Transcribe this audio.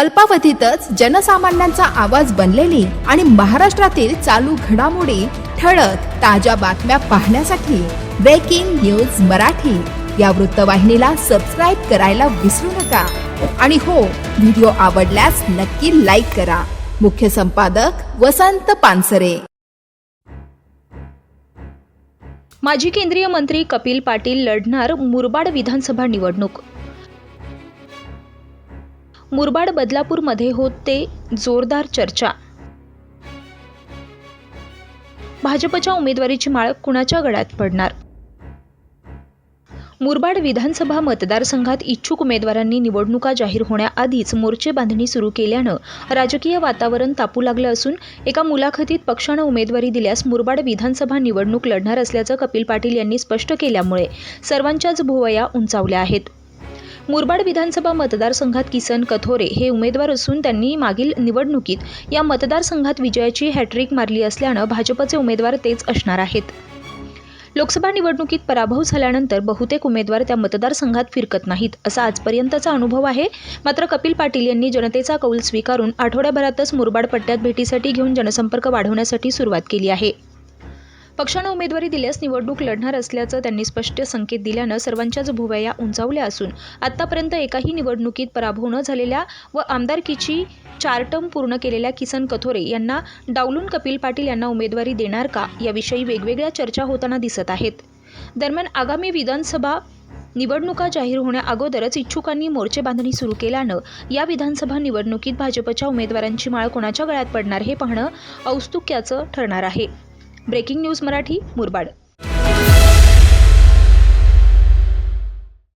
अल्पावधीतच जनसामान्यांचा आवाज बनलेली आणि महाराष्ट्रातील चालू घडामोडी ठळक ताज्या बातम्या पाहण्यासाठी ब्रेकिंग न्यूज मराठी. या वृत्तवाहिनीला सबस्क्राईब करायला विसरू नका. आणि हो व्हिडिओ आवडल्यास नक्की लाईक करा. मुख्य संपादक वसंत पानसरे. माजी केंद्रीय मंत्री कपिल पाटील लढणार मुरबाड विधानसभा निवडणूक. मुरबाड बदलापूरमध्ये होते जोरदार चर्चा. भाजपच्या उमेदवारीची माळ कुणाच्या गळ्यात पडणार? मुरबाड विधानसभा मतदारसंघात इच्छुक उमेदवारांनी निवडणुका जाहीर होण्याआधीच मोर्चे बांधणी सुरू केल्यानं राजकीय वातावरण तापू लागलं असून एका मुलाखतीत पक्षानं उमेदवारी दिल्यास मुरबाड विधानसभा निवडणूक लढणार असल्याचं कपिल पाटील यांनी स्पष्ट केल्यामुळे सर्वांच्याच भुवया उंचावल्या आहेत. मुरबाड विधानसभा मतदारसंघात किसन कथोरे हे उमेदवार असून त्यांनी मागील निवडणुकीत या मतदारसंघात विजयाची हॅट्रिक मारली असल्यानं भाजपचे उमेदवार तेच असणार आहेत. लोकसभा निवडणुकीत पराभव झाल्यानंतर बहुतेक उमेदवार त्या मतदारसंघात फिरकत नाहीत असा आजपर्यंतचा अनुभव आहे. मात्र कपिल पाटील यांनी जनतेचा कौल स्वीकारून आठवड्याभरातच मुरबाड पट्ट्यात भेटीसाठी घेऊन जनसंपर्क वाढवण्यासाठी सुरुवात केली आहे. पक्षानं उमेदवारी दिल्यास निवडणूक लढणार असल्याचं त्यांनी स्पष्ट संकेत दिल्यानं सर्वांच्याच भुवया उंचावल्या असून आत्तापर्यंत एकाही निवडणुकीत पराभव न झालेल्या व आमदारकीची चार टर्म पूर्ण केलेल्या किसन कथोरे यांना डावलून कपिल पाटील यांना उमेदवारी देणार का याविषयी वेगवेगळ्या चर्चा होताना दिसत आहेत. दरम्यान आगामी विधानसभा निवडणुका जाहीर होण्याअगोदरच इच्छुकांनी मोर्चे बांधणी सुरू केल्यानं या विधानसभा निवडणुकीत भाजपच्या उमेदवारांची माळ कोणाच्या गळ्यात पडणार हे पाहणं औत्सुक्याचं ठरणार आहे. Breaking news Marathi Murbad